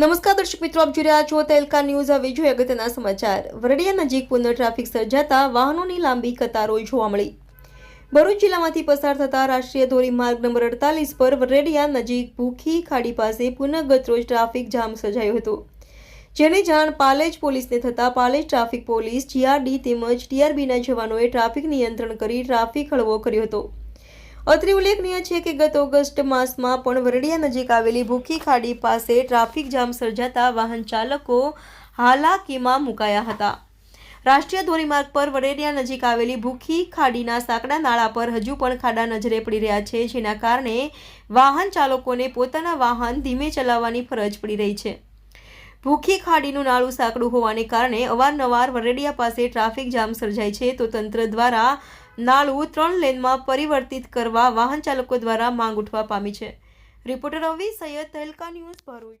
નમસ્કાર દર્શક મિત્રો, આપ જોઈ રહ્યા છો તેલકા ન્યૂઝ. હવે જોઈએ અગત્યના સમાચાર. વરડિયા નજીક પુનઃ ટ્રાફિક સર્જાતા વાહનોની લાંબી કતારો જોવા મળી. ભરૂચ જિલ્લામાંથી પસાર થતા રાષ્ટ્રીય ધોરીમાર્ગ નંબર અડતાલીસ પર વરડિયા નજીક ભૂખી ખાડી પાસે પુનઃ ગતરોજ ટ્રાફિક જામ સર્જાયો હતો. જેની જાણ પાલેજ પોલીસને થતાં પાલેજ ટ્રાફિક પોલીસ, જીઆરડી તેમજ ટીઆરબીના જવાનોએ ટ્રાફિક નિયંત્રણ કરી ટ્રાફિક હળવો કર્યો હતો. અત્રે ઉલ્લેખનીય છે કે ગત ઓગસ્ટ માસમાં પણ વરડિયા નજીક આવેલી ભૂખી ખાડી પાસે ટ્રાફિક જામ સર્જાતા વાહન ચાલકો હાલાકીમાં મુકાયા હતા. રાષ્ટ્રીય ધોરીમાર્ગ પર વરેડિયા નજીક આવેલી ભૂખી ખાડીના સાંકડા નાળા પર હજુ પણ ખાડા નજરે પડી રહ્યા છે, જેના કારણે વાહન ચાલકોને પોતાના વાહન ધીમે ચલાવવાની ફરજ પડી રહી છે. ભૂખી ખાડીનું નાળું સાંકડું હોવાને કારણે અવારનવાર વરેડિયા પાસે ટ્રાફિક જામ સર્જાય છે, તો તંત્ર દ્વારા નાળું ત્રણ લેનમાં પરિવર્તિત કરવા વાહન ચાલકો દ્વારા માંગ ઉઠવા પામી છે. Reporter Ravi Saiyed Tehelka news Bharuch.